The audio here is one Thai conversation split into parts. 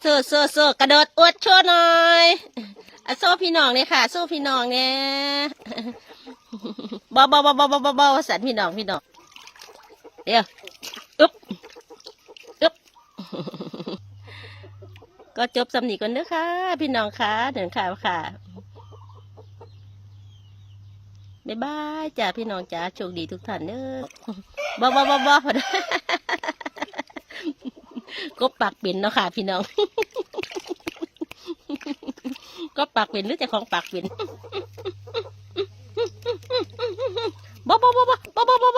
โซ่โซ่โซ่กระโดดอวดโชว์หน่อยอะโซ่พี่น้องเนี่ยค่ะโซ่พี่น้องเนี่ยบอบอบอบอบอบอบอสันพี่น้องพี่น้องเดี๋ยวอึ๊บอึ๊บก็จบสำนีกันเด้อค่ะ พี่น้องค่ะเดินข่าวค่ะบ๊ายบายจ้าพี่น้องจ้าโชคดีทุกท่านเด้อบอบอบอบอ ก็ปากเป็นเนาะค่ะ พี่น้อง ก็ปากเป็นหรือจะของปากเป็นบ๊อบบ๊อบบ๊อบบ๊อบบ๊อบบ๊อบ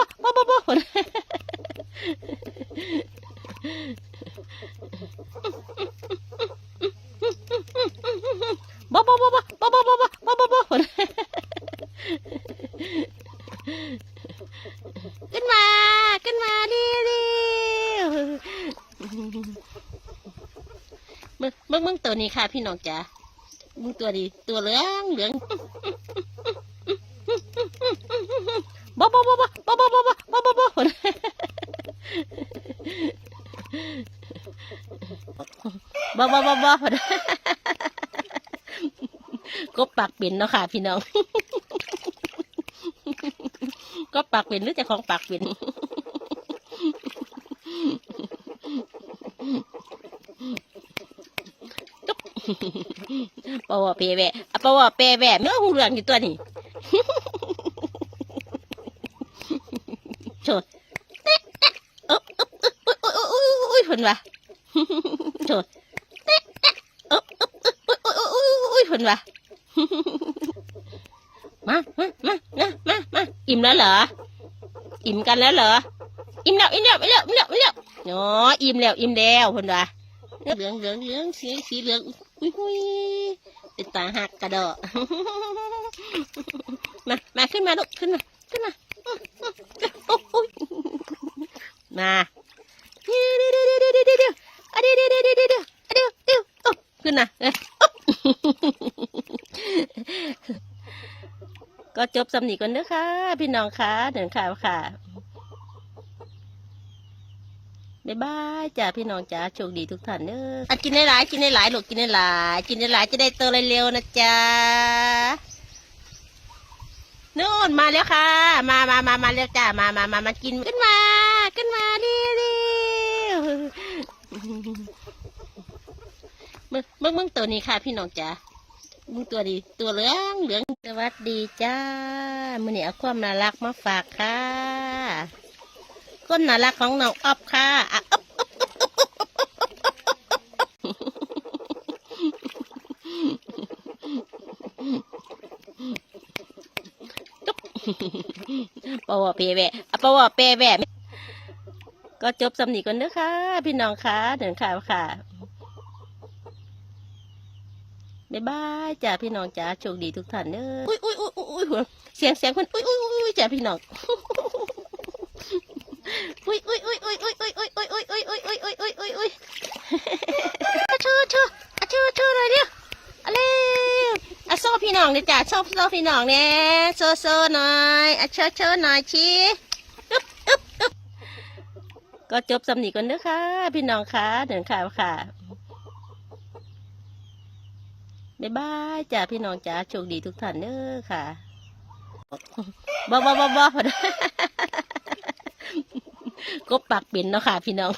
ๆมึงมึงมึงตัวนี้ค่ะ พี่น้องจ๋ามึงตัวดี ตัวเหลืองเหลืองบ๊อบบ๊อบบ๊อบบ๊อบบ๊อบบ๊อบบ๊อบบ๊อบอบอบอบอบก็ปักเป็นเนาะค่ะ พี่น้อง ก็ปักเป็นหรือจะของปักเป็น ปาวเปแวะปาวเปแวะเมื่อหูเหลืองอยู่ตัวนี้โชดเอ๊ะเอ๊ะเอ๊ะเอ๊ะอุ้ยอุ้ยอุ้ยอุ้ยผลวะโชดเอ๊ะเอ๊ะเอ๊ะเอ๊ะอุ้ยอุ้ยอุ้ยอุ้ยผลวะมามามามามามาอิ่มแล้วเหรอ อิ่มกันแล้วเหรอ อิ่มแล้ว อิ่มแล้ว อิ่มแล้ว อิ่มแล้วอิ่มแล้วอ๋ออิ่มแล้ว อิ่มแล้วผลวะเหลืองเหลืองเหลืองสีสีเหลือง อุ้ยอุ้ยเป็นตาหักกระโดดมา มาขึ้นมาลูกขึ้นมา ขึ้นมามาเดี๋ยวเดี๋ยวเดี๋ยวเดี๋ยวเดี๋ยวเดี๋ยวเดี๋ยวเดี๋ยวเดี๋ยวเดี๋ยวเดี๋ยวเดี๋ยวเดียวเดียวโอ้ขึ้นนะเออก็จบสำนีกันเด้อค่ะ พี่น้องค่ะเดินข่าวค่ะ บ๊ายบายจ้าพี่น้องจ้าโชคดีทุกท่านเด้ออะกินได้หลายกินได้หลายลูกกินได้หลายกินได้หลายจะได้โตเร็วๆนะจ๊ะนู่นมาแล้วค่ะ มามามามาแล้วจ้ามามามามากินขึ้นมา ขึ้นมาเร็วเร็วมึงมึงมึงตัวนี้ค่ะ พี่น้องจ้ามึงตัวดี ตัวเหลืองเหลืองสวัสดีจ้ามื่อนี้เอาความน่ารักมาฝากค่ะ คนน่ารักของน้องอ๊อบค่ะอะอ๊อบปวเปแวะปวเปแวะก็จบสำนีกันเด้อค่ะ พี่น้องค่ะเดินข่าวค่ะบ๊ายบายจ้าพี่น้องจ้าโชคดีทุกท่านเด้ออุ้ยอุ้ยอุ้ยอุ้ยเสียงเสียงคนอุ้ยอุ้ยอุ้ยจ้าพี่น้อง อุ้ยอุ้ยอุ้ยอุ้ยอุ้ยอุ้ยอุ้ยอุ้ยอุ้ยอุ้ยอุ้ยอุ้ยอุ้ยอุ้ยอุ้ยอุ้ยเชื่อเชื่อเชื่อเชื่อเลยเนี่ยอะไรอะโซ่พี่น้องเนี่ยจ้าชอบโซ่พี่น้องเนี่ยโซ่โซ่หน่อยอะเชื่อเชื่อหน่อยชี้อึ๊บอึ๊บอึ๊บก็จบสำนีกันเด้อค่ะ พี่น้องค่ะเดินข่าวค่ะบ๊ายบายจ้าพี่น้องจ้าโชคดีทุกท่านเด้อค่ะบอบอบอบอ ก็ปักเป็นเนาะค่ะ พี่น้อง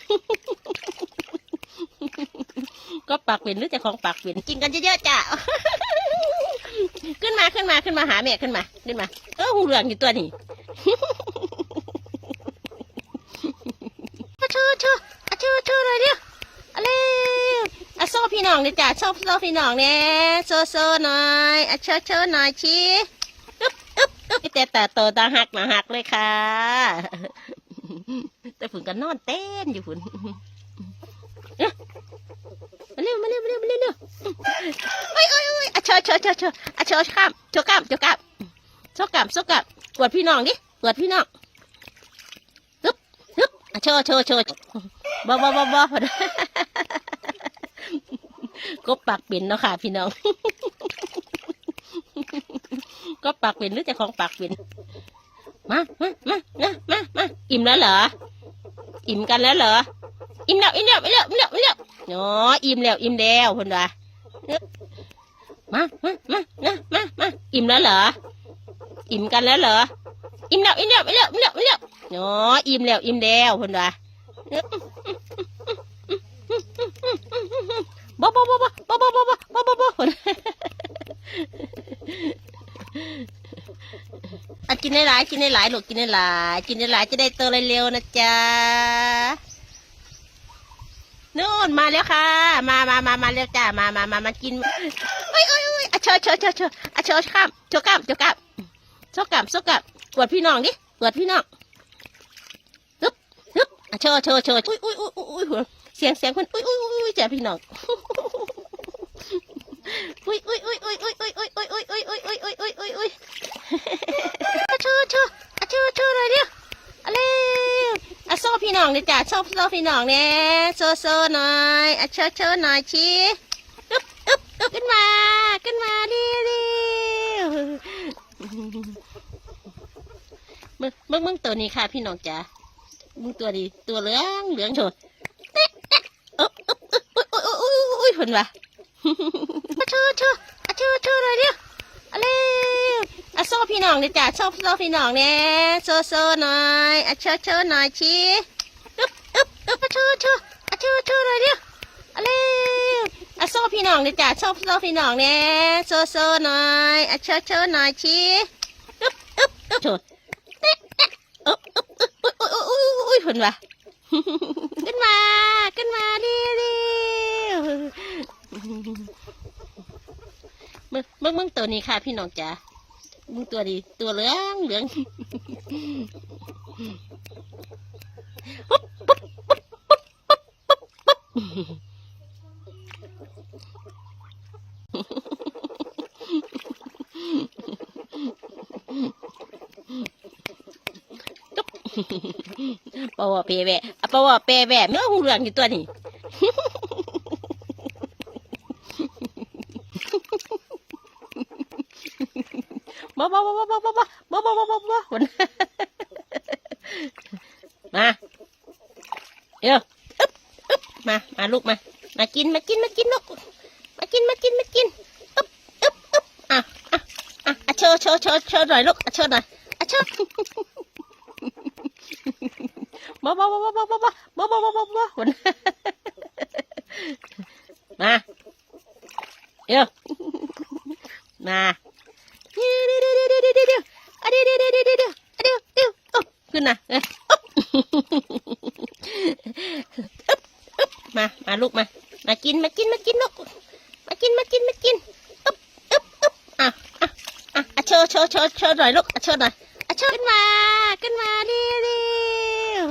ก็ปักเป็นหรือจะของปักเป็นกินกันเยอะๆจ้าขึ้นมาขึ้นมาขึ้นมาหาแม่ขึ้นมาขึ้นมา เออหูเหลืองอยู่ตัวนี้เชื่อเชื่อเชื่อเชื่อเลยเนี่ยอะไรอะโซ่พี่น้องเนี่ยจ้าชอบโซ่พี่น้องเนี่ยโซ่โซ่หน่อยอะเชื่อเชื่อหน่อยชี้อึ๊บอึ๊บอึ๊บแต่แต่โตตาหักหนาหักเลยค่ะ แต่ฝุนก็นอนเต้นอยู่ฝุนมาเร็วมาเร็วมาเร็วมาเร็วเร็วเอ้ยเอ้ยเอ้ยอะเชอเชอเชอเชออะเชอข้ามเชอกล้ามเชอกล้ามโชกล้ามโชกล้ามปวดพี่น้องดิปวดพี่น้องฮึบฮึบอะเชอเชอเชอบ้าบ้าบ้าบ้าก็ปักเป็นเนาะค่ะพี่น้อง ก็ปักเป็นหรือจะของปักเป็นมามามามามามาอิ่มแล้วเหรอ อิ่มกันแล้วเหรอ อิ่มแล้วอิ่มแล้วอิ่มแล้วอิ่มแล้วอิ่มแล้วเนาะอิ่มแล้วอิ่มแล้วเพิ่นว่าเอ๊ะมามามามามามาอิ่มแล้วเหรอ อิ่มกันแล้วเหรอ อิ่มแล้วอิ่มแล้วอิ่มแล้วอิ่มแล้วอิ่มแล้วเนาะอิ่มแล้วอิ่มแล้วเพิ่นว่าเอ๊ะบ่บ่บ่บ่บ่บ่บ่บ่บ่บ่บ่เพิ่น กินได้หลายกินได้หลายลูกกินได้หลายกินได้หลายจะได้โตเร็วๆนะจ๊ะนู่นมาแล้วค่ะ มามามามาแล้วจ้ามามามามากินเอ้ยเอ้ยเอ้ยอะเชิญเชิญเชิญเชิญอะเชิญข้ามเชิญข้ามเชิญข้ามโซกามโซกามกวดพี่น้องดิกวดพี่น้องฮึบฮึบอะเชิญเชิญเชิญอุ้ยอุ้ยอุ้ยอุ้ยอุ้ยเสียงเสียงคนอุ้ยอุ้ยอุ้ยอุ้ยจ้าพี่น้องอุ้ยอุ้ยอุ้ยอุ้ยอุ้ยอุ้ยอุ้ยอุ้ยอุ้ยอุ้ยอุ้ยอุ้ยอุ้ยอุ้ยอุ้ยอะเชิญเชิญอะเชิญเชิญเลยเดียวอะไรอะโซ่พี่น้องเลยจ้ะโซ่โซ่พี่น้องเนี่ยโซ่โซ่หน่อยอะชิญเชิญหน่อยชี้อึ๊บอึ๊บอึ๊บขึ้นมาขึ้นมาเร็วเร็วมึงมึงมึงตัวนี้ค่ะพี่น้องจ้ะมึงตัวดีตัวเหลืองเหลืองโฉดเต๊ะเต๊ะอึ๊บอึ๊บอึ๊บอุ้ยอุ้ยอุ้ยอุ้ยหุ่นวะอะชิญเชิญอะชิญเชิญหน่อยเดียวอะเร็ว อะโซ่ พี่น้องเนี่ยจ้ะโซ่โซ่พี่น้องเนี่ยโซ่โซ่หน่อยอะเชิญเชิญหน่อยชี้อึ๊บอึ๊บอึ๊บอะชิญเชิญอะเชิญเชิญหน่อยเดียวอะเร็วอะโซ่พี่น้องเนี่ยจ้ะโซ่โซ่พี่น้องเนี่ยโซ่โซ่หน่อยอะเชิญเชิญหน่อยชี้อึ๊บอึ๊บอึ๊บโฉดเต๊ะเต๊ะอึ๊บอึ๊บอึ๊บอุ้ยอุ้ยอุ้ยอุ้ยหุ่นวะขึ้นมาขึ้นมาเร็วเร็วมึงมึงมึงตัวนี้ค่ะพี่น้องจ้ะ มึงตัวดี ตัวเหลืองเหลืองปุ๊บปุ๊บปุ๊บปุ๊บปุ๊บปุ๊บปุ๊บปะวะเปแบะปวเปแบะเนื้อหูเหลืองอยู่ตัวนี้ บ้าบ้าบ้าบ้าบ้าบ้าบ้าบ้าบ้าบ้าบ้าคนมาเดี๋ยวอึ๊บอึ๊บมา มาลูกมา มากินมากินมากินลูกมากินมากินมากินอึ๊บอึ๊บอึ๊บอะอะอะเชิญเชิญเชิญเชิญหน่อยลูกเชิญหน่อยอะเชิญบ้าบ้าบ้าบ้าบ้าบ้าบ้าบ้าบ้าบ้าบ้าบ้าคนมาเดี๋ยวมา มาลูกมา มากินมากินมากินลูกมากินมากินมากินอึ๊บอึ๊บอึ๊บอะอะอะอะเชิญเชิญเชิญเชิญหน่อยลูกอะเชิญหน่อยอะเชิญขึ้นมาขึ้นมาเร็วเร็ว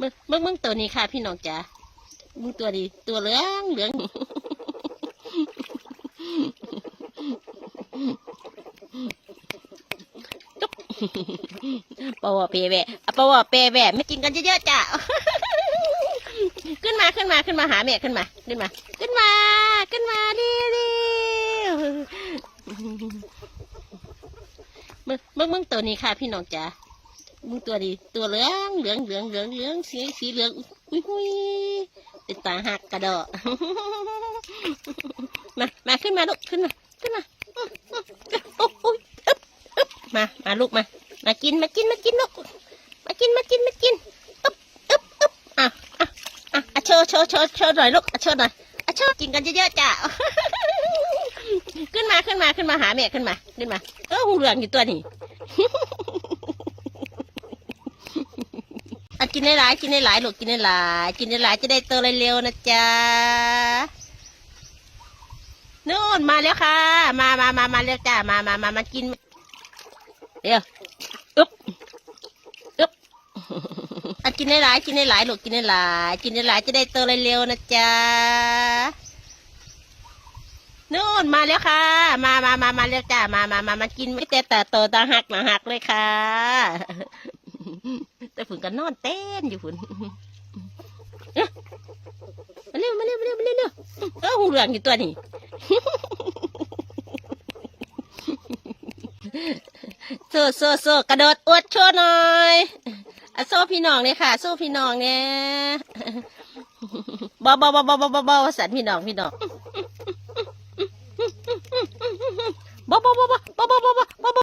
มึงมึงมึงตัวนี้ค่ะพี่น้องจ๋ามึงตัวดีตัวเหลืองเหลือง ปาวเปแบะอะปาวเปแบะไม่กินกันเยอะๆจ้ะขึ้นมาขึ้นมาขึ้นมาหาแม่ขึ้นมาขึ้นมา ขึ้นมาขึ้นมาเร็วๆมึงมึงมึงตัวนี้ค่ะ พี่น้องจ๋ามึงตัวดีตัวเหลืองเหลืองเหลืองเหลืองเหลืองสีสีเหลืองอุ้ยอุ้ยเป็นตาหักกระดอมามาขึ้นมาลูกขึ้นมาขึ้นมาอุ๊ยอุ๊ยอุ๊ยอึ๊บอึ๊บ มา มาลูกมา มากิน มากิน มากินลูก มากิน มากิน มากินอึ๊บอึ๊บอึ๊บอะอะอะอะเชิญเชิญเชิญเชิญหน่อยลูกอะเชิญหน่อยอะเชิญกินกันเยอะๆจ้ะ ขึ้นมาขึ้นมาขึ้นมาหาแม่ขึ้นมาขึ้นมา เออหูเหลืองอยู่ตัวนี้อะกินได้หลายกินได้หลายลูกกินได้หลายกินได้หลายจะได้โตเร็วๆนะจ๊ะนู่นมาแล้วค่ะ มามามามาแล้วจ้ามามามามากิน เดี๋ยวอึ๊บอึ๊บอะกินได้หลายกินได้หลายลูกกินได้หลายกินได้หลายจะได้โตเร็วๆนะจ๊ะนู่นมาแล้วค่ะ มามามามาแล้วจ้ามามามามากินไม่แต่แต่โตตาหักหนาหักเลยค่ะ แต่ฝุนก็นอนเต้นอยู่ฝุนเอ๊ะมาเร็วมาเร็วมาเร็วมาเร็วเร็วเออหูเหลืองอยู่ตัวนี้ โซ่โซ่โซ่กระโดดอวดโชว์หน่อยอะโซ่พี่น้องเนี่ยค่ะ โซ่พี่น้องเนี่ยบอบอบอบอบอบอสันพี่น้องพี่น้องบอบอบอบอ